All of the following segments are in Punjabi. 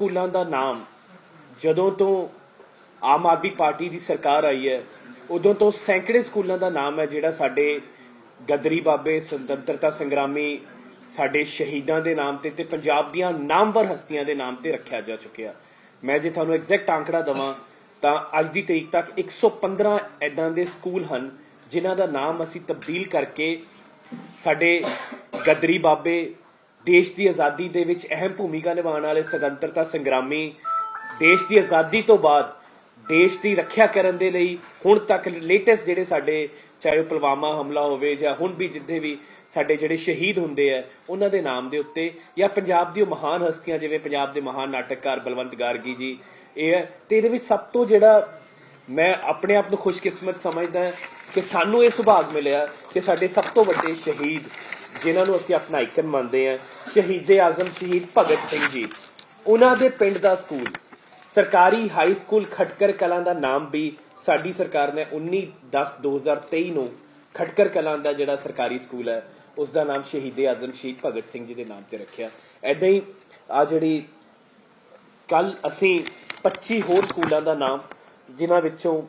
ਸਕੂਲਾਂ ਦਾ ਨਾਮ ਜਦੋਂ ਤੋਂ ਆਮ ਆਦਮੀ ਪਾਰਟੀ ਦੀ ਸਰਕਾਰ ਆਈ ਹੈ, ਉਦੋਂ ਤੋਂ ਸੈਂਕੜੇ ਸਕੂਲਾਂ ਦਾ ਨਾਮ ਹੈ ਜਿਹੜਾ ਸਾਡੇ ਗਦਰੀ ਬਾਬੇ, ਸੁਤੰਤਰਤਾ ਸੰਗਰਾਮੀ, ਸਾਡੇ ਸ਼ਹੀਦਾਂ ਦੇ ਨਾਮ ਤੇ ਤੇ ਪੰਜਾਬ ਦੀਆਂ ਨਾਮਵਰ ਹਸਤੀਆਂ ਦੇ ਨਾਮ ਤੇ ਰੱਖਿਆ ਜਾ ਚੁੱਕਿਆ। ਮੈਂ ਜੇ ਤੁਹਾਨੂੰ ਐਗਜ਼ੈਕਟ ਆંકੜਾ ਦਵਾਂ, ਤਾਂ ਅੱਜ ਦੀ ਤਰੀਕ ਤੱਕ 115 ਐਦਾਂ ਦੇ ਸਕੂਲ ਹਨ, ਜਿਨ੍ਹਾਂ ਦਾ ਨਾਮ ਅਸੀਂ ਤਬਦੀਲ ਕਰਕੇ ਸਾਡੇ ਗਦਰੀ ਬਾਬੇ ਦੇਸ਼ ਦੀ ਆਜ਼ਾਦੀ ਦੇ ਵਿੱਚ ਅਹਿਮ ਭੂਮਿਕਾ ਨਿਭਾਉਣ ਵਾਲੇ ਸੁਤੰਤਰਤਾ ਸੰਗਰਾਮੀ ਦੇਸ਼ ਦੀ ਆਜ਼ਾਦੀ ਤੋਂ ਬਾਅਦ ਦੇਸ਼ ਦੀ ਰੱਖਿਆ ਕਰਨ ਦੇ ਲਈ ਹੁਣ ਤੱਕ ਲੇਟੈਸਟ ਜਿਹੜੇ ਸਾਡੇ ਚਾਹੇ ਉਹ ਪੁਲਵਾਮਾ ਹਮਲਾ ਹੋਵੇ ਜਾਂ ਹੁਣ ਵੀ ਜਿੱਥੇ ਵੀ ਸਾਡੇ ਜਿਹੜੇ ਸ਼ਹੀਦ ਹੁੰਦੇ ਆ, ਉਹਨਾਂ ਦੇ ਨਾਮ ਦੇ ਉੱਤੇ ਜਾਂ ਪੰਜਾਬ ਦੀ ਉਹ ਮਹਾਨ ਹਸਤੀਆਂ, ਜਿਵੇਂ ਪੰਜਾਬ ਦੇ ਮਹਾਨ ਨਾਟਕਕਾਰ ਬਲਵੰਤ ਗਾਰਗੀ ਜੀ, ਇਹ ਹੈ ਤੇ ਇਹਦੇ ਵਿੱਚ ਸਭ ਤੋਂ ਜਿਹੜਾ ਮੈਂ ਆਪਣੇ ਆਪ ਨੂੰ ਖੁਸ਼ਕਿਸਮਤ ਸਮਝਦਾ ਕਿ ਸਾਨੂੰ ਇਹ ਸੁਭਾਗ ਮਿਲਿਆ ਕਿ ਸਾਡੇ ਸਭ ਤੋਂ ਵੱਡੇ ਸ਼ਹੀਦ ਜਿਨ੍ਹਾਂ ਨੂੰ ਅਸੀਂ ਆਪਣਾ ਆਈਕਨ ਮੰਨਦੇ ਹਾਂ, ਸ਼ਹੀਦੇ ਆਜ਼ਮ ਸ਼ਹੀਦ ਭਗਤ ਸਿੰਘ ਜੀ। ਉਹਨਾਂ ਦੇ ਪਿੰਡ ਦਾ ਸਕੂਲ, ਸਰਕਾਰੀ ਹਾਈ ਸਕੂਲ ਖਟਕਰ ਕਲਾਂ ਦਾ ਨਾਮ ਵੀ ਸਾਡੀ ਸਰਕਾਰ ਨੇ 19 10 2023 ਨੂੰ ਖਟਕਰ ਕਲਾਂ ਦਾ ਜਿਹੜਾ ਸਰਕਾਰੀ ਸਕੂਲ ਹੈ, ਉਸ ਦਾ ਨਾਮ ਸ਼ਹੀਦੇ ਆਜ਼ਮ ਸ਼ਹੀਦ ਭਗਤ ਸਿੰਘ ਜੀ ਦੇ ਨਾਮ ਤੇ ਰੱਖਿਆ। ਐਦਾਂ ਹੀ ਆ ਜਿਹੜੀ ਕੱਲ ਅਸੀਂ 25 ਹੋਰ ਸਕੂਲਾਂ ਦਾ ਨਾਮ, ਜਿਨ੍ਹਾਂ ਵਿੱਚੋਂ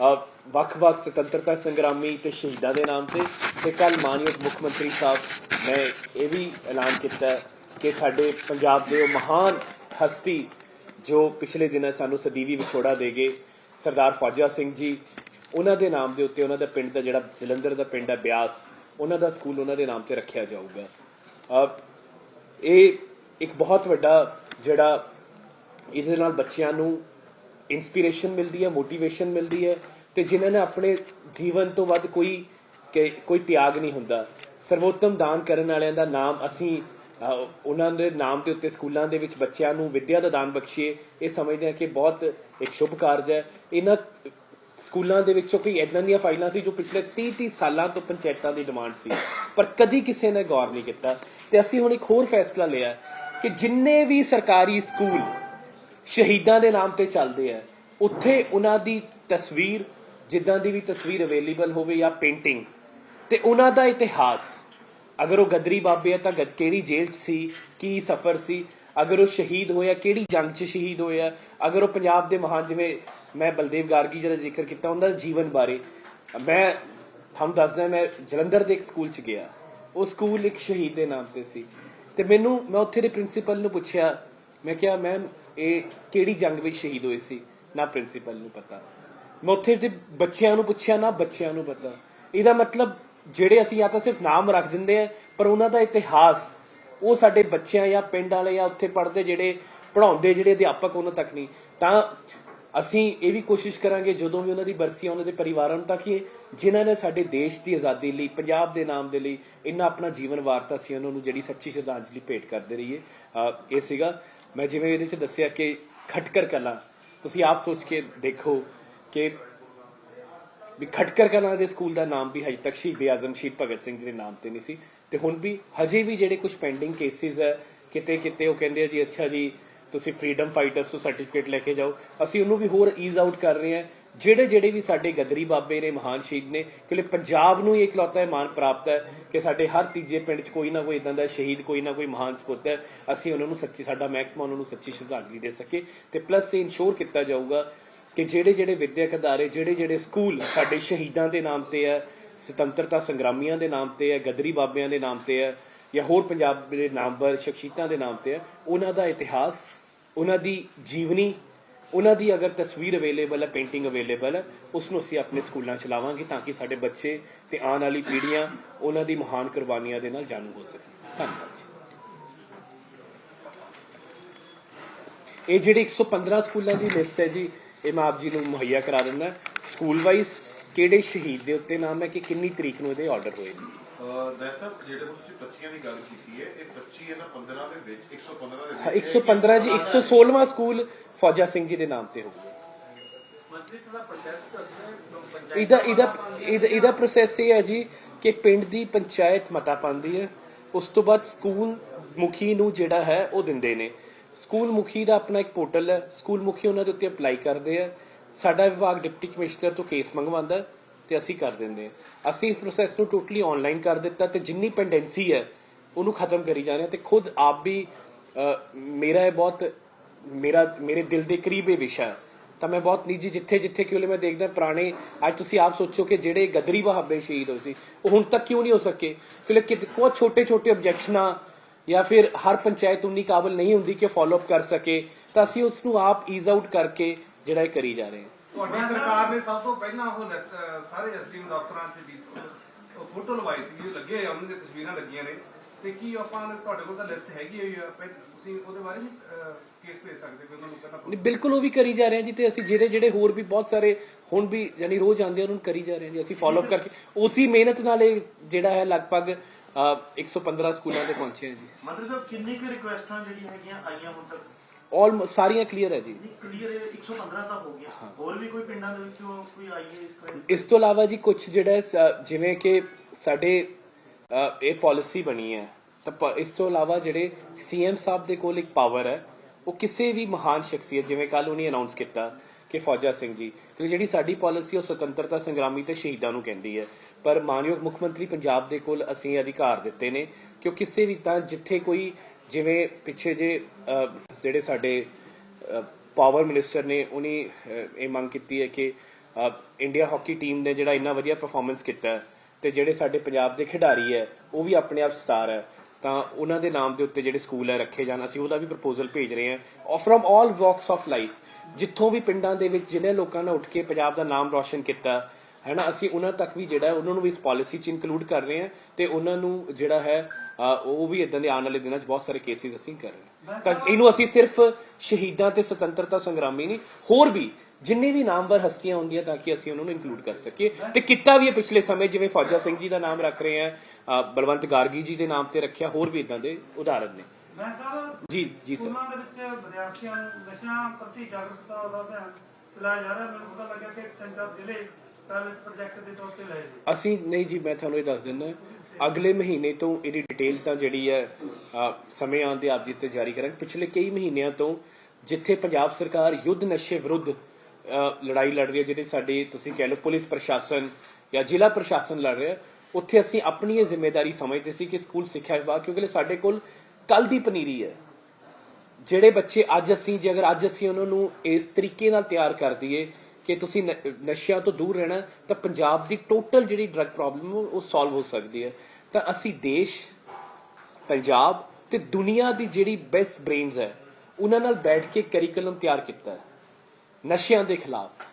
ਵੱਖ-ਵੱਖ ਸੁਤੰਤਰਤਾ ਸੰਗਰਾਮੀ ਤੇ ਸ਼ਹੀਦਾਂ ਦੇ ਨਾਮ ਤੇ ਤੇ ਕੱਲ ਮਾਨਯੋਗ ਮੁੱਖ ਮੰਤਰੀ ਸਾਹਿਬ ਨੇ ਇਹ ਵੀ ਐਲਾਨ ਕੀਤਾ ਕਿ ਸਾਡੇ ਪੰਜਾਬ ਦੇ ਉਹ ਮਹਾਨ ਹਸਤੀ ਜੋ ਪਿਛਲੇ ਦਿਨਾਂ ਸਾਨੂੰ ਸਦੀਵੀ ਵਿਛੋੜਾ ਦੇ ਗਏ, ਸਰਦਾਰ ਫੌਜਾ ਸਿੰਘ ਜੀ, ਉਹਨਾਂ ਦੇ ਨਾਮ ਦੇ ਉੱਤੇ ਉਹਨਾਂ ਦਾ ਪਿੰਡ ਦਾ ਜਿਹੜਾ ਜਲੰਧਰ ਦਾ ਪਿੰਡ ਹੈ ਬਿਆਸ, ਉਹਨਾਂ ਦਾ ਸਕੂਲ ਉਹਨਾਂ ਦੇ ਨਾਮ ਤੇ ਰੱਖਿਆ ਜਾਊਗਾ। ਇਹ ਇੱਕ ਬਹੁਤ ਵੱਡਾ ਜਿਹੜਾ ਇਹਦੇ ਨਾਲ ਬੱਚਿਆਂ ਨੂੰ ਇਨਸਪੀਰੇਸ਼ਨ ਮਿਲਦੀ ਹੈ ਮੋਟੀਵੇਸ਼ਨ ਮਿਲਦੀ ਹੈ ਤੇ ਜਿਨ੍ਹਾਂ ਨੇ ਆਪਣੇ ਜੀਵਨ ਤੋਂ ਵੱਧ ਕੋਈ ਕੋਈ ਤਿਆਗ ਨਹੀਂ ਹੁੰਦਾ। ਸਰਵੋਤਮ ਦਾਨ ਕਰਨ ਵਾਲਿਆਂ ਦਾ ਨਾਮ ਅਸੀਂ ਉਹਨਾਂ ਦੇ ਨਾਮ ਦੇ ਉੱਤੇ ਸਕੂਲਾਂ ਦੇ ਵਿੱਚ ਬੱਚਿਆਂ ਨੂੰ ਵਿੱਦਿਆ ਦਾ ਦਾਨ ਬਖਸ਼ੀਏ, ਇਹ ਸਮਝਦੇ ਹਾਂ ਕਿ ਬਹੁਤ ਇੱਕ ਸ਼ੁਭ ਕਾਰਜ ਹੈ। ਇਹਨਾਂ ਸਕੂਲਾਂ ਦੇ ਵਿੱਚੋਂ ਕੋਈ ਇਦਾਂ ਦੀਆਂ ਫਾਈਲਾਂ ਸੀ ਜੋ ਪਿਛਲੇ 30 30 ਸਾਲਾਂ ਤੋਂ ਪੰਚਾਇਤਾਂ ਦੀ ਡਿਮਾਂਡ ਸੀ, ਪਰ ਕਦੀ ਕਿਸੇ ਨੇ ਗੌਰ ਨਹੀਂ ਕੀਤਾ। ਤੇ ਅਸੀਂ ਹੁਣ ਇੱਕ ਹੋਰ ਫੈਸਲਾ ਲਿਆ ਕਿ ਜਿੰਨੇ ਵੀ ਸਰਕਾਰੀ ਸਕੂਲ ਸ਼ਹੀਦਾਂ ਦੇ ਨਾਮ ਤੇ ਚੱਲਦੇ ਆ। ਉੱਥੇ ਉਹਨਾਂ ਦੀ ਤਸਵੀਰ, ਜਿੱਦਾਂ ਦੀ ਵੀ ਤਸਵੀਰ ਅਵੇਲੇਬਲ ਹੋਵੇ ਜਾਂ ਪੇਂਟਿੰਗ ਤੇ ਉਹਨਾਂ ਦਾ ਇਤਿਹਾਸ। ਅਗਰ ਉਹ ਗਦਰੀ ਬਾਬੇ ਆ ਤਾਂ ਗਦ ਜੇਲ੍ਹ 'ਚ ਸੀ, ਕੀ ਸਫ਼ਰ ਸੀ? ਅਗਰ ਉਹ ਸ਼ਹੀਦ ਹੋਇਆ ਕਿਹੜੀ ਜੰਗ 'ਚ ਸ਼ਹੀਦ ਹੋਇਆ ਅਗਰ ਉਹ ਪੰਜਾਬ ਦੇ ਮਹਾਨ ਜਿਵੇਂ ਮੈਂ ਬਲਦੇਵ ਗਾਰਗੀ ਜੀ ਦਾ ਜ਼ਿਕਰ ਕੀਤਾ, ਉਹਨਾਂ ਦੇ ਜੀਵਨ ਬਾਰੇ। ਮੈਂ ਤੁਹਾਨੂੰ ਦੱਸਦਾ, ਮੈਂ ਜਲੰਧਰ ਦੇ ਇੱਕ ਸਕੂਲ 'ਚ ਗਿਆ। ਉਹ ਸਕੂਲ ਇੱਕ ਸ਼ਹੀਦ ਦੇ ਨਾਮ ਤੇ ਸੀ। ਤੇ ਮੈਨੂੰ, ਮੈਂ ਉੱਥੇ ਦੇ ਪ੍ਰਿੰਸੀਪਲ ਨੂੰ ਪੁੱਛਿਆ, ਮੈਂ ਕਿਹਾ ਮੈਮ ਇਹ ਕਿਹੜੀ ਜੰਗ ਵਿੱਚ ਸ਼ਹੀਦ ਹੋਏ ਸੀ, ਨਾ ਪ੍ਰਿੰਸੀਪਲ ਨੂੰ ਪਤਾ। ਮੈਂ ਉੱਥੇ ਦੇ ਬੱਚਿਆਂ ਨੂੰ ਪੁੱਛਿਆ, ਨਾ ਬੱਚਿਆਂ ਨੂੰ ਪਤਾ। ਇਹਦਾ ਮਤਲਬ ਜਿਹੜੇ ਅਸੀਂ ਜਾਂ ਤਾਂ ਸਿਰਫ ਨਾਮ ਰੱਖ ਦਿੰਦੇ ਆ, ਪਰ ਉਹਨਾਂ ਦਾ ਇਤਿਹਾਸ, ਉਹ ਸਾਡੇ ਬੱਚਿਆਂ ਜਾਂ ਪਿੰਡ ਵਾਲੇ ਜਾਂ ਉੱਥੇ ਪੜ੍ਹਦੇ ਜਿਹੜੇ ਪੜਾਉਂਦੇ ਜਿਹੜੇ ਅਧਿਆਪਕ ਉਹਨਾਂ ਤੱਕ ਨਹੀਂ। ਤਾਂ ਅਸੀਂ ਇਹ ਵੀ ਕੋਸ਼ਿਸ਼ ਕਰਾਂਗੇ, ਜਦੋਂ ਵੀ ਉਹਨਾਂ ਦੀ ਬਰਸੀ ਆ, ਉਹਨਾਂ ਦੇ ਪਰਿਵਾਰਾਂ ਨੂੰ ਤਾਂ ਕਿ ਜਿਨ੍ਹਾਂ ਨੇ ਸਾਡੇ ਦੇਸ਼ ਦੀ ਆਜ਼ਾਦੀ ਲਈ, ਪੰਜਾਬ ਦੇ ਨਾਮ ਦੇ ਲਈ, ਇੰਨਾ ਆਪਣਾ ਜੀਵਨ ਵਾਰਤਾ ਸੀ, ਉਹਨਾਂ ਨੂੰ ਜਿਹੜੀ ਸੱਚੀ ਸ਼ਰਧਾਂਜਲੀ ਭੇਟ ਕਰਦੇ ਰਹੀਏ। ਅਹ ਇਹ ਸੀਗਾ। ਮੈਂ ਜਿਵੇਂ ਇਹਦੇ ਚ ਦੱਸਿਆ ਕਿ ਖਟਕਰ ਕਲਾ, ਤੁਸੀਂ ਆਪ ਸੋਚ ਕੇ ਦੇਖੋ ਕਿ ਵੀ ਖਟਕਰ ਕਲਾਂ ਦੇ ਸਕੂਲ ਦਾ ਨਾਮ ਵੀ ਹਜੇ ਤੱਕ ਸ਼ਹੀਦ ਆਜ਼ਮ, ਸ਼ਹੀਦ ਭਗਤ ਸਿੰਘ ਜੀ ਦੇ ਨਾਮ ਤੇ ਨਹੀਂ ਸੀ ਤੇ ਹੁਣ ਵੀ ਹਜੇ ਵੀ ਜਿਹੜੇ ਕੁਝ ਪੈਂਡਿੰਗ ਕੇਸਿਸ ਹੈ, ਕਿਤੇ ਕਿਤੇ ਉਹ ਕਹਿੰਦੇ ਆ ਜੀ, ਅੱਛਾ ਜੀ, ਤੁਸੀਂ ਫਰੀडम ਫਾਈਟਰਸ ਤੋਂ ਸਰਟੀਫਿਕੇਟ ਲੈ ਕੇ ਜਾਓ। ਅਸੀਂ ਉਹਨੂੰ ਵੀ ਹੋਰ ਈਜ਼ ਆਊਟ ਕਰ ਰਹੇ ਹਾਂ ਜਿਹੜੇ ਜਿਹੜੇ ਵੀ ਸਾਡੇ ਗਦਰੀ ਬਾਬੇ ਨੇ, ਮਹਾਨ ਸ਼ਹੀਦ ਨੇ, ਕਿਉਂਕਿ ਪੰਜਾਬ ਨੂੰ ਇਹ ਇਕਲੌਤਾ ਮਾਣ ਪ੍ਰਾਪਤ ਹੈ ਕਿ ਸਾਡੇ ਹਰ ਤੀਜੇ ਪਿੰਡ 'ਚ ਕੋਈ ਨਾ ਕੋਈ ਇਦਾਂ ਦਾ ਸ਼ਹੀਦ, ਕੋਈ ਨਾ ਕੋਈ ਮਹਾਨ ਸਪੁੱਤ ਹੈ। ਅਸੀਂ ਉਹਨਾਂ ਨੂੰ ਸੱਚੀ, ਸਾਡਾ ਮਹਿਕਮਾ ਉਹਨਾਂ ਨੂੰ ਸੱਚੀ ਸ਼ਰਧਾਂਜਲੀ ਦੇ ਸਕੇ ਤੇ ਪਲੱਸ ਇਹ ਇਨਸ਼ੋਰ ਕੀਤਾ ਜਾਊਗਾ ਕਿ ਜਿਹੜੇ ਜਿਹੜੇ ਵਿਦਿਅਕ ਅਦਾਰੇ, ਜਿਹੜੇ ਜਿਹੜੇ ਸਕੂਲ ਸਾਡੇ ਸ਼ਹੀਦਾਂ ਦੇ ਨਾਮ ਤੇ ਹੈ, ਸੁਤੰਤਰਤਾ ਸੰਗਰਾਮੀਆਂ ਦੇ ਨਾਮ ਤੇ ਹੈ, ਗਦਰੀ ਬਾਬਿਆਂ ਦੇ ਨਾਮ ਤੇ ਹੈ ਜਾਂ ਹੋਰ ਪੰਜਾਬ ਦੇ ਨਾਮਵਰ ਸ਼ਖਸੀਅਤਾਂ ਦੇ ਨਾਮ ਤੇ ਹੈ, ਉਹਨਾਂ ਦਾ ਇਤਿਹਾਸ, ਉਹਨਾਂ ਦੀ ਜੀਵਨੀ ਉਹਨਾਂ ਦੀ ਅਗਰ ਤਸਵੀਰ ਅਵੇਲੇਬਲ ਹੈ ਪੇਂਟਿੰਗ ਅਵੇਲੇਬਲ ਹੈ ਉਸ ਨੂੰ ਅਸੀਂ ਆਪਣੇ ਸਕੂਲਾਂ ਚ ਲਾਵਾਂਗੇ ਤਾਂ ਕਿ ਸਾਡੇ ਬੱਚੇ ਤੇ ਆਉਣ ਵਾਲੀ ਪੀੜ੍ਹੀਆਂ ਉਹਨਾਂ ਦੀ ਮਹਾਨ ਕੁਰਬਾਨੀਆਂ ਦੇ ਨਾਲ ਜਾਣੂ ਹੋ ਸਕਣ। ਧੰਨਵਾਦ ਜੀ। ਇਹ ਜਿਹੜੀ 115 ਸਕੂਲਾਂ ਦੀ ਲਿਸਟ ਹੈ ਜੀ, ਇਹ ਮੈਂ ਆਪ ਜੀ ਨੂੰ ਮੁਹੱਈਆ ਕਰਾ ਦਿੰਦਾ। ਸਕੂਲ ਵਾਈਜ਼ ਕਿਹੜੇ ਸ਼ਹੀਦ ਦੇ ਉੱਤੇ ਨਾਮ ਹੈ ਕਿ ਕਿੰਨੀ ਤਰੀਕ ਨੂੰ ਇਹਦੇ ਆਰਡਰ ਹੋਏ ਨੇ? ਮੈਂ ਸਭ ਜਿਹੜੇ ਤੁਸੀਂ ਬੱਚੀਆਂ ਦੀ ਗੱਲ ਕੀਤੀ ਹੈ ਇਹ 25 ਇਹਨਾਂ 15 ਦੇ ਵਿੱਚ 115 ਦੇ ਵਿੱਚ 115 ਜੀ 116ਵਾਂ ਸਕੂਲ ਫੌਜਾ ਸਿੰਘ ਜੀ ਦੇ ਨਾਮ ਤੇ ਹੋਊਗਾ। ਮੰਤਰੀ ਥੋੜਾ ਪ੍ਰੋਸੈਸ ਦੱਸਣਾ ਇਹਦਾ ਇਹਦਾ ਇਹਦਾ- ਇਹਦਾ ਪ੍ਰੋਸੈਸ ਇਹ ਹੈ ਜੀ ਕਿ ਪਿੰਡ ਦੀ ਪੰਚਾਇਤ ਮਤਾ ਪਾਉਂਦੀ ਹੈ। ਉਸ ਤੋਂ ਬਾਅਦ ਸਕੂਲ ਮੁਖੀ ਨੂੰ ਜਿਹੜਾ ਹੈ ਉਹ ਦਿੰਦੇ ਨੇ। ਸਕੂਲ ਮੁਖੀ ਦਾ ਆਪਣਾ ਇੱਕ ਪੋਰਟਲ ਹੈ। ਸਕੂਲ ਮੁਖੀ ਉਹਨਾਂ ਦੇ ਉੱਤੇ ਅਪਲਾਈ ਕਰਦੇ ਆ। ਸਾਡਾ ਵਿਭਾਗ ਡਿਪਟੀ ਕਮਿਸ਼ਨਰ ਤੋਂ ਕੇਸ ਮੰਗਵਾਉਂਦਾ ਤੇ ਅਸੀਂ ਕਰ ਦਿੰਦੇ ਹਾਂ। ਅਸੀਂ ਇਸ ਪ੍ਰੋਸੈਸ ਨੂੰ ਟੋਟਲੀ ਆਨਲਾਈਨ ਕਰ ਦਿੱਤਾ ਤੇ ਜਿੰਨੀ ਪੈਂਡੈਂਸੀ ਹੈ, ਉਹਨੂੰ ਖਤਮ ਕਰੀ ਜਾ ਰਹੇ ਹਾਂ ਤੇ ਖੁਦ ਆਪ ਵੀ ਮੇਰਾ ਇਹ ਬਹੁਤ, ਮੇਰਾ, ਮੇਰੇ ਦਿਲ ਦੇ ਕਰੀਬ ਇਹ ਵਿਸ਼ਾ ਤਾਂ ਮੈਂ ਬਹੁਤ ਨਿੱਜੀ ਜਿੱਥੇ ਜਿੱਥੇ ਕਿਉਂ ਮੈਂ ਦੇਖਦਾ ਪੁਰਾਣੇ, ਅੱਜ ਤੁਸੀਂ ਆਪ ਸੋਚੋ ਕਿ ਜਿਹੜੇ ਗਦਰੀ ਬਹਾਬੇ ਸ਼ਹੀਦ ਹੋਏ ਸੀ, ਉਹ ਹੁਣ ਤੱਕ ਕਿਉਂ ਨਹੀਂ ਹੋ ਸਕੇ? ਕਿਉਂਕਿ ਕੋਈ ਛੋਟੇ ਛੋਟੇ ਆਬਜੈਕਸ਼ਨਾਂ ਜਾਂ ਫਿਰ ਹਰ ਪੰਚਾਇਤ ਉਨੀ ਕਾਬਲ ਨਹੀਂ ਹੁੰਦੀ ਕਿ ਫਾਲੋ ਅਪ ਕਰ ਸਕੇ, ਤਾਂ ਅਸੀਂ ਉਸ ਨੂੰ ਆਪ ਈਜ਼ ਆਊਟ ਕਰਕੇ ਜਿਹੜਾ ਇਹ ਕਰੀ ਜਾ ਰਹੇ ਹਾਂ। ਤੁਹਾਡੀ ਸਰਕਾਰ ਨੇ ਸਭ ਤੋਂ ਪਹਿਲਾਂ ਉਹ ਨੈਸ- ਅਹ ਸਾਰੇ ਐਸਟੀਮ ਦਫ਼ਤਰਾਂ 'ਚ ਵੀ ਉਹ ਫੋਟੋ ਲਵਾਈ ਸੀ ਲੱਗੇ ਆ, ਉਹਨਾਂ ਦੀਆਂ ਤਸਵੀਰਾਂ ਲੱਗੀਆਂ ਨੇ। ਤੇ ਕੀ ਆਪਾਂ ਨੇ- ਤੁਹਾਡੇ ਕੋਲ ਤਾਂ ਲਿਸਟ ਹੈਗੀ ਹੋਈ ਆ ਪਹਿ- ਤੁਸੀਂ ਉਹਦੇ ਬਾਰੇ ਵੀ ਕੇਸ ਭੇਜ ਸਕਦੇ ਹੋ ਉਹਨਾਂ ਨੂੰ ਨਹੀਂ ਬਿਲਕੁਲ ਉਹ ਵੀ ਕਰੀ ਜਾ ਰਹੇ ਹਾਂ ਜੀ ਤੇ ਅਸੀਂ ਜਿਹੜੇ ਜਿਹੜੇ ਹੋਰ ਵੀ ਬਹੁਤ ਸਾਰੇ ਹੁਣ ਵੀ ਯਾਨੀ ਰੋਜ਼ ਆਉਂਦੇ ਆ ਉਹਨਾਂ ਨੂੰ ਕਰੀ ਜਾ ਰਹੇ ਹਾਂ ਜੀ। ਅਸੀਂ ਫਾਲੋ ਅਪ ਕਰਕੇ ਉਸੇ ਮਿਹਨਤ ਨਾਲ ਇਹ ਜਿਹੜਾ ਹੈ ਲਗਭਗ ਅਹ, 115 ਸਕੂਲਾਂ ਤੇ ਪਹੁੰਚੇ ਹਾਂ ਜੀ। ਮੰਤਰੀ ਸਾਹਿਬ ਕਿੰਨੀ ਕੁ ਰਿਕੁਐਸਟਾਂ ਜਿਹੜੀਆਂ ਹੈਗੀਆਂ ਆਈਆਂ ਹੁਣ ਤੱਕ? ਆਲ ਸਾਰੀਆਂ ਕਲੀਅਰ ਹੈ ਜੀ। ਕਲੀਅਰ 115 ਤਾਂ ਹੋ ਗਿਆ। ਹੋਰ ਵੀ ਕੋਈ ਪਿੰਡਾਂ ਦੇ ਵਿੱਚੋਂ ਕੋਈ ਆਈ ਹੈ ਇਸ ਤਰ੍ਹਾਂ ਇਸ ਤੋਂ ਇਲਾਵਾ ਜੀ ਕੁਝ ਜਿਹੜਾ ਜਿਵੇਂ ਕਿ ਸਾਡੇ ਇਹ ਪਾਲਿਸੀ ਬਣੀ ਹੈ। ਤਾਂ ਇਸ ਤੋਂ ਇਲਾਵਾ ਜਿਹੜੇ ਸੀਐਮ ਸਾਹਿਬ ਦੇ ਕੋਲ ਇੱਕ ਪਾਵਰ ਹੈ ਉਹ ਕਿਸੇ ਵੀ ਮਹਾਨ ਸ਼ਖਸੀਅਤ ਜਿਵੇਂ ਕੱਲ ਉਹਨੇ ਅਨਾਉਂਸ ਕੀਤਾ ਕਿ ਫੌਜਾ ਸਿੰਘ ਜੀ ਕਿ ਜਿਹੜੀ ਸਾਡੀ ਪਾਲਿਸੀ ਉਹ ਸੁਤੰਤਰਤਾ ਸੰਗਰਾਮੀ ਤੇ ਸ਼ਹੀਦਾਂ ਨੂੰ ਕਹਿੰਦੀ ਹੈ। ਪਰ ਮਾਨਯੋਗ ਮੁੱਖ ਮੰਤਰੀ ਪੰਜਾਬ ਦੇ ਕੋਲ ਅਸੀਂ ਅਧਿਕਾਰ ਦਿੱਤੇ ਨੇ ਕਿ ਉਹ ਕਿਸੇ ਵੀ ਤਾਂ ਜਿੱਥੇ ਕੋਈ ਜਿਵੇਂ ਪਿੱਛੇ ਜੇ ਜਿਹੜੇ ਸਾਡੇ ਪਾਵਰ ਮਿਨਿਸਟਰ ਨੇ, ਉਹਨੇ ਇਹ ਮੰਗ ਕੀਤੀ ਹੈ ਕਿ ਇੰਡੀਆ ਹਾਕੀ ਟੀਮ ਨੇ ਜਿਹੜਾ ਇੰਨਾ ਵਧੀਆ ਪਰਫਾਰਮੈਂਸ ਕੀਤਾ ਹੈ ਤੇ ਜਿਹੜੇ ਸਾਡੇ ਪੰਜਾਬ ਦੇ ਖਿਡਾਰੀ ਹੈ, ਉਹ ਵੀ ਆਪਣੇ ਆਪ ਸਟਾਰ ਹੈ, ਤਾਂ ਉਹਨਾਂ ਦੇ ਨਾਮ ਦੇ ਉੱਤੇ ਜਿਹੜੇ ਸਕੂਲ ਹੈ ਰੱਖੇ ਜਾਣ। ਅਸੀਂ ਉਹਦਾ ਵੀ ਪ੍ਰਪੋਜ਼ਲ ਭੇਜ ਰਹੇ ਹਾਂ। From all walks of life ਜਿੱਥੋਂ ਵੀ ਪਿੰਡਾਂ ਦੇ ਵਿੱਚ ਜਿਨ੍ਹਾਂ ਲੋਕਾਂ ਨੇ ਉੱਠ ਕੇ ਪੰਜਾਬ ਦਾ ਨਾਮ ਰੌਸ਼ਨ ਕੀਤਾ ਹੈ ਨਾ ਅਸੀਂ ਉਹਨਾਂ ਤੱਕ ਵੀ ਜਿਹੜਾ ਉਹਨਾਂ ਨੂੰ ਵੀ ਇਸ ਪਾਲਿਸੀ 'ਚ ਇਨਕਲੂਡ ਕਰ ਰਹੇ ਹਾਂ ਤੇ ਉਹਨਾਂ ਨੂੰ ਜਿਹੜਾ ਹੈ ਉਹ ਵੀ ਇਦਾਂ ਦੇ ਆਉਣ ਵਾਲੇ ਦਿਨਾਂ 'ਚ ਬਹੁਤ ਸਾਰੇ ਕੇਸਿਸ ਅਸੀਂ ਕਰ ਰਹੇ ਹਾਂ। ਤਾਂ ਇਹਨੂੰ ਅਸੀਂ ਸਿਰਫ ਸ਼ਹੀਦਾਂ ਤੇ ਸੁਤੰਤਰਤਾ ਸੰਗਰਾਮੀ ਨਹੀਂ ਹੋਰ ਵੀ ਜਿੰਨੇ ਵੀ ਨਾਮਵਰ ਹਸਤੀਆਂ ਹੁੰਦੀਆਂ ਤਾਂ ਕਿ ਅਸੀਂ ਉਹਨਾਂ ਨੂੰ ਇਨਕਲੂਡ ਕਰ ਸਕੀਏ। ਤੇ ਕਿੱਤਾ ਵੀ ਪਿਛਲੇ ਸਮੇਂ ਜਿਵੇਂ ਫੌਜਾ ਸਿੰਘ ਜੀ ਦਾ ਨਾਮ ਰੱਖ ਰਹੇ ਅ, ਬਲਵੰਤ ਗਾਰਗੀ ਜੀ ਦੇ ਨਾਮ ਤੇ ਰੱਖਿਆ ਹੋਰ ਵੀ ਇਦਾਂ ਦੇ ਉਦਾਹਰਨ ਨੇ। ਜੀ ਜੀ ਸਰ। ਸਕੂਲਾਂ ਦੇ ਵਿੱਚ ਵਿਦਿਆਰਥੀਆਂ ਨੂੰ ਨਸ਼ਿਆਂ ਪ੍ਰਤੀ ਜਾਗਰੂਕਤਾ ਦਾ ਅਭਿਆਨ ਚਲਾਇਆ ਜਾ ਰਿਹਾ ਮੈਨੂੰ ਪਤਾ ਲੱਗਿਆ ਕਿ ਤਿੰਨ ਚਾਰ ਜ਼ਿਲ੍ਹੇ ਪਹਿਲੇ ਪ੍ਰੋਜੈਕਟ ਦੇ ਤੌਰ ਤੇ ਲਏ ਅਸੀਂ ਨਹੀਂ ਜੀ ਮੈਂ ਤੁਹਾਨੂੰ ਇਹ ਦੱਸ ਦਿੰਦਾ ਅਗਲੇ ਮਹੀਨੇ ਤੋਂ ਇਹਦੀ ਡਿਟੇਲ ਤਾਂ ਜਿਹੜੀ ਹੈ ਅ, ਸਮੇਂ ਆਉਣ ਦੇ ਆਪ ਜੀ ਤੇ ਜਾਰੀ ਕਰਾਂਗੇ। ਪਿਛਲੇ ਕਈ ਮਹੀਨਿਆਂ ਤੋਂ ਜਿੱਥੇ ਪੰਜਾਬ ਸਰਕਾਰ ਯੁੱਧ ਨਸ਼ੇ ਵਿਰੁੱਧ ਲੜਾਈ ਲੜ ਰਹੀ ਹੈ ਜਿਹਦੇ ਸਾਡੇ ਤੁਸੀਂ ਕਹਿ ਲਓ ਪੁਲਿਸ ਪ੍ਰਸ਼ਾਸਨ ਜਾਂ ਜ਼ਿਲ੍ਹਾ ਪ੍ਰਸ਼ਾਸਨ ਲੜ ਰਿਹਾ ਉੱਥੇ ਅਸੀਂ ਆਪਣੀ ਇਹ ਜ਼ਿੰਮੇਵਾਰੀ ਸਮਝਦੇ ਸੀ ਕਿ ਸਕੂਲ ਸਿੱਖਿਆ ਵਿਭਾਗ ਕਿਉਂਕਿ ਸਾਡੇ ਕੋਲ ਕੱਲ ਦੀ ਪਨੀਰੀ ਹੈ। ਜਿਹੜੇ ਬੱਚੇ ਅੱਜ ਅਸੀਂ ਜੇ ਅਗਰ ਅੱਜ ਅਸੀਂ ਉਹਨਾਂ ਨੂੰ ਇਸ ਤਰੀਕੇ ਨਾਲ ਤਿਆਰ ਕਰ ਦਈਏ ਕਿ ਤੁਸੀਂ ਨ- ਨਸ਼ਿਆਂ ਤੋਂ ਦੂਰ ਰਹਿਣਾ, ਤਾਂ ਪੰਜਾਬ ਦੀ ਟੋਟਲ ਜਿਹੜੀ ਡਰੱਗ ਪ੍ਰੋਬਲਮ ਉਹ ਸੋਲਵ ਹੋ ਸਕਦੀ ਹੈ। ਤਾਂ ਅਸੀਂ ਦੇਸ਼, ਪੰਜਾਬ ਤੇ ਦੁਨੀਆ ਦੀ ਜਿਹੜੀ ਬੈਸਟ ਬ੍ਰੇਨਸ ਹੈ, ਉਹਨਾਂ ਨਾਲ ਬੈਠ ਕੇ ਕਰਿਕੂਲਮ ਤਿਆਰ ਕੀਤਾ ਹੈ, ਨਸ਼ਿਆਂ ਦੇ ਖਿਲਾਫ।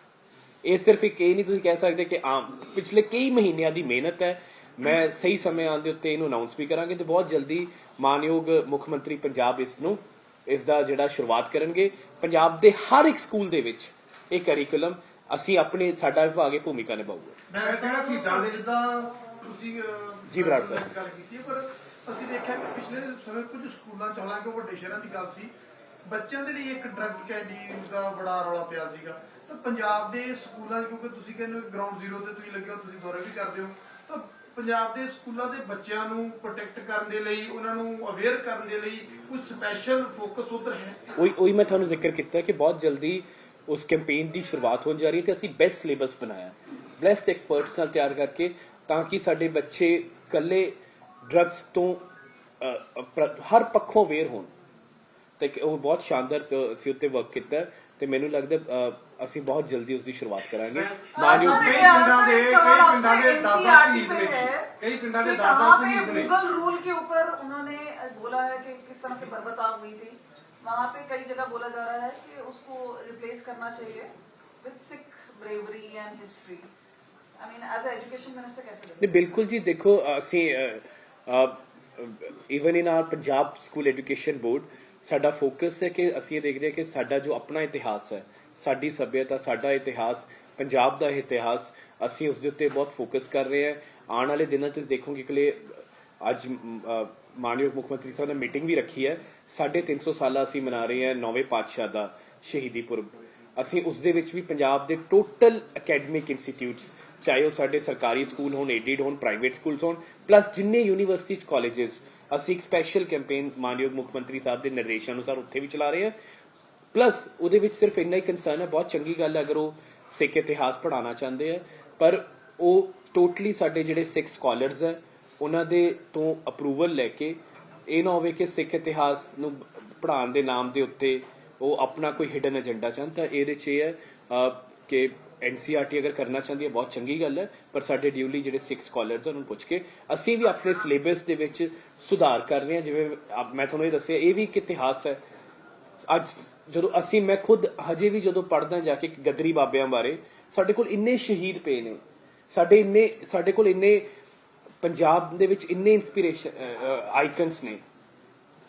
ਇਹ ਸਿਰਫ ਇੱਕ ਇਹ ਨਹੀਂ ਤੁਸੀਂ ਕਹਿ ਸਕਦੇ ਕਿ ਆਮ, ਪਿਛਲੇ ਕਈ ਮਹੀਨਿਆਂ ਦੀ ਮਿਹਨਤ ਹੈ। ਮੈਂ ਸਹੀ ਸਮੇਂ ਆਉਣ ਦੇ ਉੱਤੇ ਇਹਨੂੰ ਅਨਾਉਂਸ ਵੀ ਕਰਾਂਗੇ ਤੇ ਬਹੁਤ ਜਲਦੀ ਮਾਨਯੋਗ ਮੁੱਖ ਮੰਤਰੀ ਪੰਜਾਬ ਇਸ ਨੂੰ, ਇਸ ਦਾ ਜਿਹੜਾ ਸ਼ੁਰੂਆਤ ਕਰਨਗੇ। ਪੰਜਾਬ ਦੇ ਹਰ ਇੱਕ ਸਕੂਲ ਦੇ ਵਿੱਚ ਇਹ ਕਰਿਕੂਲਮ ਅਸੀਂ ਆਪਣੇ ਸਾਡਾ ਵਿਭਾਗ ਇਹ ਭੂਮਿਕਾ ਨਿਭਾਊਗਾ। ਮੈਂ ਕਹਿੰਦਾ ਸੀ ਦੇ ਜਿੱਦਾਂ ਤੁਸੀਂ ਅਹ, ਜੀ ਬਰਾੜ ਸਾਹਿਬ। ਗੱਲ ਕੀਤੀ ਹੈ, ਪਰ ਅਸੀਂ ਦੇਖਿਆ ਕਿ ਪਿਛਲੇ ਸਮੇਂ ਕੁਝ ਸਕੂਲਾਂ ਚ ਹਾਲਾਂਕਿ ਵੱਡੇ ਸ਼ਹਿਰਾਂ ਦੀ ਗੱਲ ਸੀ ਬੱਚਿਆਂ ਦੇ ਲਈ ਇੱਕ ਡਰੱਗ ਕੈਂਡੀ ਦਾ ਬੜਾ ਰੌਲਾ ਪਿਆ ਸੀਗਾ। ਤਾਂ ਪੰਜਾਬ ਦੇ ਸਕੂਲਾਂ 'ਚ ਕਿਉਂਕਿ ਤੁਸੀਂ ਕਹਿੰਦੇ ਹੋ ਗਰਾਊਂਡ ਜ਼ੀਰੋ ਤੇ ਤੁਸੀਂ ਲੱਗੇ ਹੋ ਤੁਸੀਂ ਦੌਰੇ ਵੀ ਕਰਦੇ ਹੋ ਤਾਂ ਪੰਜਾਬ ਦੇ ਸਕੂਲਾਂ ਦੇ ਬੱਚਿਆਂ ਨੂੰ ਪ੍ਰੋਟੈਕਟ ਕਰਨ ਦੇ ਲਈ ਉਹਨਾਂ ਨੂੰ ਅਵੇਅਰ ਕਰਨ ਦੇ ਲਈ ਕੋਈ ਸਪੈਸ਼ਲ ਫੋਕਸ ਉਧਰ ਹੈ? ਉਹੀ ਉਹੀ ਮੈਂ ਤੁਹਾਨੂੰ ਜ਼ਿਕਰ ਕੀਤਾ ਕਿ ਬਹੁਤ ਜਲਦੀ ਉਸ ਕੈਂਪੇਨ ਦੀ ਸ਼ੁਰੂਆਤ ਹੋਣ ਜਾ ਰਹੀ ਹੈ ਤੇ ਅਸੀਂ ਬੈਸਟ ਸਿਲੇਬਸ ਬਣਾਇਆ ਬੈਸਟ ਐਕਸਪਰਟਸ ਨਾਲ ਤਿਆਰ ਕਰਕੇ ਤਾਂ ਕਿ ਸਾਡੇ ਬੱਚੇ ਕੱਲੇ ਡਰੱਗਸ ਤੋਂ ਅ, ਅ, ਹਰ ਪੱਖੋਂ ਵੇਰ ਹੋਣ ਤੇ ਕਿ ਉਹ ਬਹੁਤ ਸ਼ਾਨਦਾਰ ਸ- ਅਸੀਂ ਉੱਤੇ ਵਰਕ ਕੀਤਾ ਹੈ ਤੇ ਮੈਨੂੰ ਲੱਗਦਾ ਅ, ਅਸੀਂ ਬਹੁਤ ਜਲਦੀ ਉਸ ਦੀ ਸ਼ੁਰੂਆਤ ਕਰਾਂਗੇ ਮਾਨਯੋਗ ਕਈ सर, ਪਿੰਡਾਂ ਦੇ सर, ਕਈ सवाल ਪਿੰਡਾਂ ਦੇ आपसे ਦਾਦਾ NCERT ਸ਼ਹੀਦ पे ਨੇ है ਕਈ ਪਿੰਡਾਂ ਦੇ कि ਦਾਦਾ वहाँ पे ਸ਼ਹੀਦ ਨੇ मुगल रूल के ऊपर उन्होंने बोला है कि किस तरह से बर्बता हुई थी वहाँ पे कई जगह बोला जा रहा है कि उसको रिप्लेस करना चाहिए with Sikh bravery and history I mean as education minister कैसे ਨਹੀਂ ਬਿਲਕੁਲ ਜੀ ਦੇਖੋ ਅਸੀਂ even in our Punjab school education board ਸਾਡਾ ਫੋਕਸ ਹੈ ਕਿ ਅਸੀਂ ਇਹ ਦੇਖਦੇ ਹਾਂ ਕਿ ਸਾਡਾ ਜੋ ਆਪਣਾ ਇਤਿਹਾਸ ਹੈ ਸਾਡੀ ਸੱਭਿਅਤਾ ਸਾਡਾ ਇਤਿਹਾਸ ਪੰਜਾਬ ਦਾ ਇਤਿਹਾਸ ਅਸੀਂ ਉਸ ਦੇ ਉੱਤੇ ਬਹੁਤ ਫੋਕਸ ਕਰ ਰਹੇ ਹਾਂ ਆਉਣ ਵਾਲੇ ਦਿਨਾਂ 'ਚ ਦੇਖੋਗੇ ਕਿ ਅੱਜ ਮ, ਅ, ਮਾਨਯੋਗ ਮੁੱਖ ਮੰਤਰੀ ਸਾਹਿਬ ਨੇ ਮੀਟਿੰਗ ਵੀ ਰੱਖੀ ਹੈ। 350 ਸਾਲਾ ਅਸੀਂ ਮਨਾ ਰਹੇ ਹਾਂ ਨੌਵੇਂ ਪਾਤਸ਼ਾਹ ਦਾ ਸ਼ਹੀਦੀ ਪੁਰਬ। ਅਸੀਂ ਉਸ ਦੇ ਵਿੱਚ ਵੀ ਪੰਜਾਬ ਦੇ ਟੋਟਲ ਅਕੈਡਮਿਕ ਇੰਸਟੀਚਿਊਟਸ ਚਾਹੇ ਉਹ ਸਾਡੇ ਸਰਕਾਰੀ ਸਕੂਲ ਹੋਣ ਏਡਿਡ ਹੋਣ ਪ੍ਰਾਈਵੇਟ ਸਕੂਲਸ ਹੋਣ ਪਲੱਸ ਜਿੰਨੇ ਯੂਨੀਵਰਸਿਟੀਜ਼ ਕਾਲਜਸ ਅਸੀਂ ਇੱਕ ਸਪੈਸ਼ਲ ਕੈਂਪੇਨ ਮਾਨਯੋਗ ਮੁੱਖ ਮੰਤਰੀ ਸਾਹਿਬ ਦੇ ਨਿਰਦੇਸ਼ਾਂ ਅਨੁਸਾਰ ਉੱਥੇ ਵੀ ਚਲਾ ਰਹੇ ਹਾਂ। ਪਲੱਸ ਉਹਦੇ ਵਿੱਚ ਸਿਰਫ ਇੰਨਾ ਹੀ ਕੰਸਰਨ ਹੈ, ਬਹੁਤ ਚੰਗੀ ਗੱਲ ਹੈ ਅਗਰ ਉਹ ਸਿੱਖ ਇਤਿਹਾਸ ਪੜਾਉਣਾ ਚਾਹੁੰਦੇ ਆ, ਪਰ ਉਹ ਟੋਟਲੀ ਸਾਡੇ ਜਿਹੜੇ ਸਿੱਖ ਸਕਾਲਰਸ ਹੈ ਉਹਨਾਂ ਦੇ ਤੋਂ ਅਪਰੂਵਲ ਲੈ ਕੇ ਇਹ ਨਾ ਹੋਵੇ ਕਿ ਸਿੱਖ ਇਤਿਹਾਸ ਨੂੰ ਪੜ੍ਹਾਉਣ ਦੇ ਨਾਮ ਦੇ ਉੱਤੇ ਉਹ ਆਪਣਾ ਕੋਈ ਹਿਡਨ ਏਜੰਡਾ ਚਾਹੁੰਦਾ ਤਾਂ ਇਹਦੇ 'ਚ ਇਹ ਹੈ ਅਹ, ਕਿ ਐਨਸੀਆਰਟੀ ਅਗਰ ਕਰਨਾ ਚਾਹੁੰਦੀ ਹੈ ਬਹੁਤ ਚੰਗੀ ਗੱਲ ਹੈ ਪਰ ਸਾਡੇ ਡਿਊਲੀ ਜਿਹੜੇ ਸਿਕਸ ਸਕਾਲਰਸ ਉਹਨਾਂ ਨੂੰ ਪੁੱਛ ਕੇ ਅਸੀਂ ਵੀ ਆਪਣੇ ਸਿਲੇਬਸ ਦੇ ਵਿੱਚ ਸੁਧਾਰ ਕਰ ਰਹੇ ਹਾਂ ਜਿਵੇਂ ਮੈਂ ਤੁਹਾਨੂੰ ਇਹ ਦੱਸਿਆ ਇਹ ਵੀ ਇੱਕ ਇਤਿਹਾਸ ਹੈ। ਅੱਜ ਜਦੋਂ ਅਸੀਂ ਮੈਂ ਖੁਦ ਹਜੇ ਵੀ ਜਦੋਂ ਪੜਦਾ ਜਾ ਕੇ ਗਦਰੀ ਬਾਬਿਆਂ ਬਾਰੇ ਸਾਡੇ ਕੋਲ ਇੰਨੇ ਸ਼ਹੀਦ ਪਏ ਨੇ ਸਾਡੇ ਇੰਨੇ ਸਾਡੇ ਕੋਲ ਇੰਨੇ ਪੰਜਾਬ ਦੇ ਵਿੱਚ ਇੰਨੇ ਇਨਸਪੀਰੇਸ਼ਨ ਆਈਕਨਸ ਨੇ।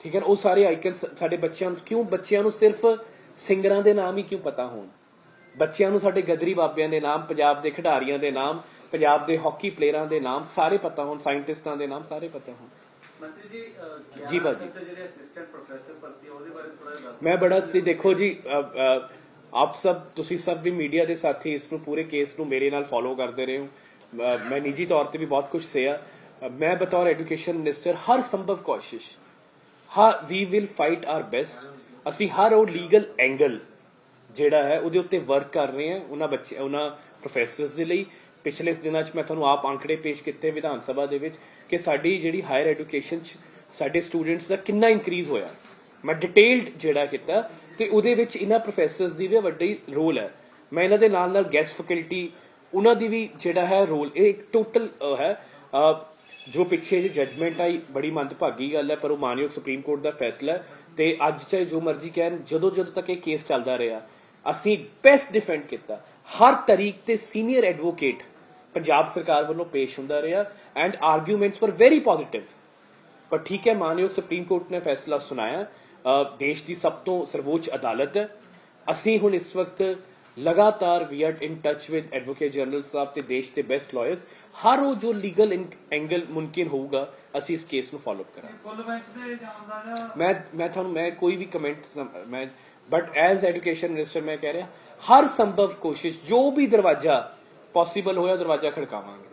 ਠੀਕ ਹੈ? ਉਹ ਸਾਰੇ ਆਈਕਨਸ ਸਾਡੇ ਬੱਚਿਆਂ ਨੂੰ ਕਿਉਂ? ਬੱਚਿਆਂ ਨੂੰ ਸਿਰਫ ਸਿੰਗਰਾਂ ਦੇ ਨਾਮ ਹੀ ਕਿਉਂ ਪਤਾ ਹੋਣ? ਬੱਚਿਆਂ ਨੂੰ ਸਾਡੇ ਗਦਰੀ ਬਾਬਿਆਂ ਦੇ ਨਾਮ ਪੰਜਾਬ ਦੇ ਖਿਡਾਰੀਆਂ ਦੇ ਨਾਮ ਪੰਜਾਬ ਦੇ ਹਾਕੀ ਪਲੇਅਰਾਂ ਦੇ ਨਾਮ ਸਾਰੇ ਪਤਾ ਹੋਣ ਸਾਇੰਟਿਸਟਾਂ ਦੇ ਨਾਮ ਸਾਰੇ ਪਤਾ ਹੋਣ। ਮੰਤਰੀ ਜੀ ਜੀ ਬਾਜੀ। ਦੇ ਜਿਹੜੇ ਅਸਿਸਟੈਂਟ ਪ੍ਰੋਫੈਸਰ ਭਰਤੀ ਆ, ਉਹਦੇ ਬਾਰੇ ਥੋੜਾ ਜਿਹਾ ਦੱਸ ਮੈਂ ਬੜਾ ਤੇ ਦੇਖੋ ਜੀ ਆਪ ਸਭ ਤੁਸੀਂ ਸਭ ਵੀ ਮੀਡੀਆ ਦੇ ਸਾਥੀ ਇਸ ਨੂੰ ਪੂਰੇ ਕੇਸ ਨੂੰ ਮੇਰੇ ਨਾਲ ਫੋਲੋ ਕਰਦੇ ਰਹੇ ਹੋ। ਮੈਂ ਨਿੱਜੀ ਤੌਰ ਤੇ ਵੀ ਬਹੁਤ ਕੁਝ ਸਿਆ ਮੈਂ ਬਤੌਰ ਐਜੂਕੇਸ਼ਨ ਮਿਨਿਸਟਰ ਹਰ ਸੰਭਵ ਕੋਸ਼ਿਸ਼ ਹਾਂ we will fight our best ਅਸੀਂ ਹਰ ਉਹ ਲੀਗਲ ਐਂਗਲ ਜਿਹੜਾ ਹੈ ਉਹਦੇ ਉੱਤੇ ਵਰਕ ਕਰ ਰਹੇ ਹਾਂ ਉਹਨਾਂ ਬੱਚੇ ਉਹਨਾਂ ਪ੍ਰੋਫੈਸਰਸ ਦੇ ਲਈ ਪਿਛਲੇ ਦਿਨਾਂ 'ਚ ਮੈਂ ਤੁਹਾਨੂੰ ਆਪ ਅੰਕੜੇ ਪੇਸ਼ ਕੀਤੇ ਵਿਧਾਨ ਸਭਾ ਦੇ ਵਿੱਚ ਕਿ ਸਾਡੀ ਜਿਹੜੀ ਹਾਇਰ ਐਜੂਕੇਸ਼ਨ 'ਚ ਸਾਡੇ ਸਟੂਡੈਂਟਸ ਦਾ ਕਿੰਨਾ ਇਨਕਰੀਜ਼ ਹੋਇਆ ਮੈਂ ਡਿਟੇਲਡ ਜਿਹੜਾ ਕੀਤਾ ਤੇ ਉਹਦੇ ਵਿੱਚ ਇਹਨਾਂ ਪ੍ਰੋਫੈਸਰਸ ਦੀ ਵੀ ਵੱਡੀ ਰੋਲ ਹੈ ਮੈਂ ਇਹਨਾਂ ਦੇ ਨਾਲ ਨਾਲ ਗੈਸਟ ਫੈਕਲਟੀ ਉਹਨਾਂ ਦੀ ਵੀ ਜਿਹੜਾ ਹੈ ਰੋਲ, ਇਹ ਇੱਕ ਟੋਟਲ ਹੈ। ਜੋ ਪਿੱਛੇ ਜੇ ਜਜਮੈਂਟ ਆਈ, ਬੜੀ ਮੰਦਭਾਗੀ ਗੱਲ ਹੈ, ਪਰ ਉਹ ਮਾਨਯੋਗ ਸੁਪਰੀਮ ਕੋਰਟ ਦਾ ਫੈਸਲਾ ਹੈ ਤੇ ਅੱਜ ਚਾਹੇ ਜੋ ਮਰਜ਼ੀ ਕਹਿਣ, ਜਦੋਂ ਜਦੋਂ ਤੱਕ ਇਹ ਕੇਸ ਚੱਲਦਾ ਰਿਹਾ, ਅਸੀਂ ਬੈਸਟ ਡਿਫੈਂਡ ਕੀਤਾ। ਹਰ ਤਰੀਕ ਤੇ ਸੀਨੀਅਰ ਐਡਵੋਕੇਟ ਪੰਜਾਬ ਸਰਕਾਰ ਵੱਲੋਂ ਪੇਸ਼ ਹੁੰਦਾ ਰਿਹਾ and arguments were very positive ਪਰ ਠੀਕ ਹੈ, ਮਾਨਯੋਗ ਸੁਪਰੀਮ ਕੋਰਟ ਨੇ ਫੈਸਲਾ ਸੁਣਾਇਆ। ਦੇਸ਼ ਦੀ ਸਭ ਤੋਂ ਸਰਵੋੱਚ ਅਦਾਲਤ ਹੈ। ਅਸੀਂ ਹੁਣ ਇਸ ਵਕਤ ਲਗਾਤਾਰ we are in touch with advocate general ਸਾਹਿਬ ਤੇ ਦੇਸ਼ ਦੇ ਬੈਸਟ ਲਾਇਰਸ ਹਰ ਉਹ ਜੋ ਲੀਗਲ ਐਂਗਲ ਮੁਮਕਿਨ ਹੋਊਗਾ ਅਸੀਂ ਇਸ ਕੇਸ ਨੂੰ ਫਾਲੋ ਕਰਾਂਗੇ। ਫੁੱਲ ਬੈਂਚ ਦੇ ਜਾਣ ਦਾ ਜਾਂ ਮੈਂ ਮੈਂ ਤੁਹਾਨੂੰ ਮੈਂ ਕੋਈ ਵੀ ਕਮੈਂਟ ਮੈਂ ਬਟ ਐਜ਼ ਐਜੂਕੇਸ਼ਨ ਮਿਨਿਸਟਰ ਮੈਂ ਕਹਿ ਰਿਹਾ ਹਰ ਸੰਭਵ ਕੋਸ਼ਿਸ਼ ਜੋ ਵੀ ਦਰਵਾਜ਼ਾ ਪੋਸੀਬਲ ਹੋਇਆ ਦਰਵਾਜ਼ਾ ਖੜਕਾਵਾਂਗੇ।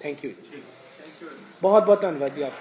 ਥੈਂਕ ਯੂ ਬਹੁਤ ਬਹੁਤ ਧੰਨਵਾਦ ਜੀ ਆਪ